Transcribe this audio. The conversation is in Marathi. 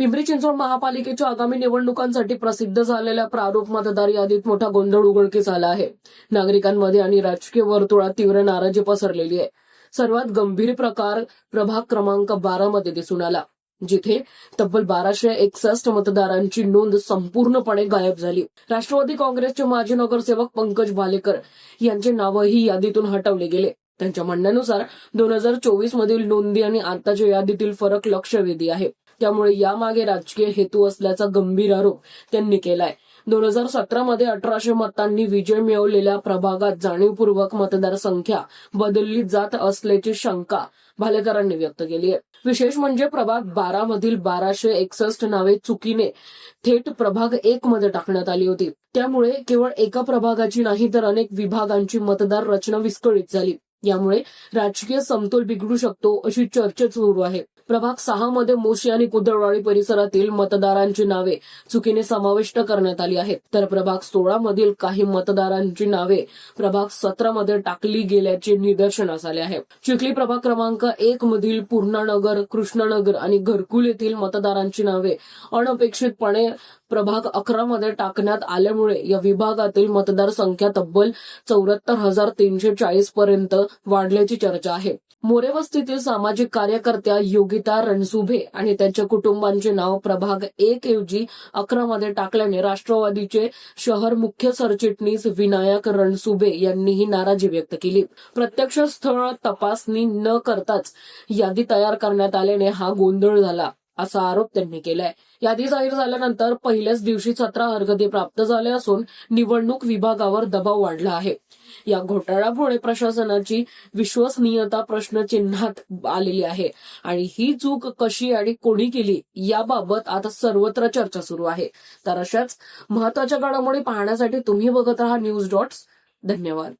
पिंपरी चिंचवड महापालिकेच्या आगामी निवडणुकांसाठी प्रसिद्ध झालेल्या प्रारूप मतदार यादीत मोठा गोंधळ उघडकीस आला आहे. नागरिकांमध्ये आणि राजकीय वर्तुळात तीव्र नाराजी पसरलेली आहे. सर्वात गंभीर प्रकार प्रभाग क्रमांक बारा मध्ये दिसून आला जिथे तब्बल बाराशे एकसष्ट मतदारांची नोंद संपूर्णपणे गायब झाली. राष्ट्रवादी काँग्रेसचे माजी नगरसेवक पंकज भालेकर यांचे नावही यादीतून हटवले गेले. त्यांच्या म्हणण्यानुसार दोन हजार चोवीस मधील नोंदी आणि आताच्या यादीतील फरक लक्षवेधी आहे. त्यामुळे यामागे राजकीय हेतू असल्याचा गंभीर आरोप त्यांनी केलाय. दोन हजार सतरा मध्ये अठराशे मतांनी विजय मिळवलेल्या प्रभागात जाणीवपूर्वक मतदारसंख्या बदलली जात असल्याची शंका भालेकरांनी व्यक्त केली आहे. विशेष म्हणजे प्रभाग बारा मधील बाराशे एकसष्ट नावे चुकीने थेट प्रभाग एक मध्ये टाकण्यात आली होती. त्यामुळे केवळ एका प्रभागाची नाही तर अनेक विभागांची मतदार रचना विस्कळीत झाली. यामुळे राजकीय समतोल बिघडू शकतो अशी चर्चा सुरू आहे. प्रभाग सहा मध्ये मोशी आणि कुदळवाडी परिसरातील मतदारांची नावे चुकीने समाविष्ट करण्यात आली आहेत. तर प्रभाग सोळा मधील काही मतदारांची नावे प्रभाग सतरा मध्ये टाकली गेल्याचे निदर्शनास आले आहे. चिखली प्रभाग क्रमांक एक मधील पूर्णानगर कृष्णनगर आणि घरकुल येथील मतदारांची नावे अनपेक्षितपणे प्रभाग अकरा मध्ये टाकण्यात आल्यामुळे या विभागातील मतदार संख्या तब्बल चौऱ्याहत्तर हजार तीनशे चाळीस पर्यंत वाढल्याची चर्चा आहे. मोरे वस्तीतील सामाजिक कार्यकर्त्या योगिता रणसुभे आणि त्यांच्या कुटुंबांचे नाव प्रभाग एक ऐवजी अकरा मध्ये टाकल्याने राष्ट्रवादीचे शहर मुख्य सरचिटणीस विनायक रणसुभे यांनी ही नाराजी व्यक्त केली. प्रत्यक्ष स्थळ तपासणी न करताच यादी तयार करण्यात आल्याने हा गोंधळ झाला. असा आरोप त्यांनी केलाय. यादी जाहीर झाल्यानंतर पहिल्याच दिवशी सतरा हरकती प्राप्त झाले असून निवडणूक विभागावर दबाव वाढला आहे. या घोटाळ्यामुळे प्रशासनाची विश्वसनीयता प्रश्नचिन्हात आलेली आहे. आणि ही चूक कशी आणि कोणी केली याबाबत आता सर्वत्र चर्चा सुरू आहे. तर अशाच महत्त्वाच्या घडामोडी पाहण्यासाठी तुम्ही बघत राहा न्यूज डॉट्स. धन्यवाद.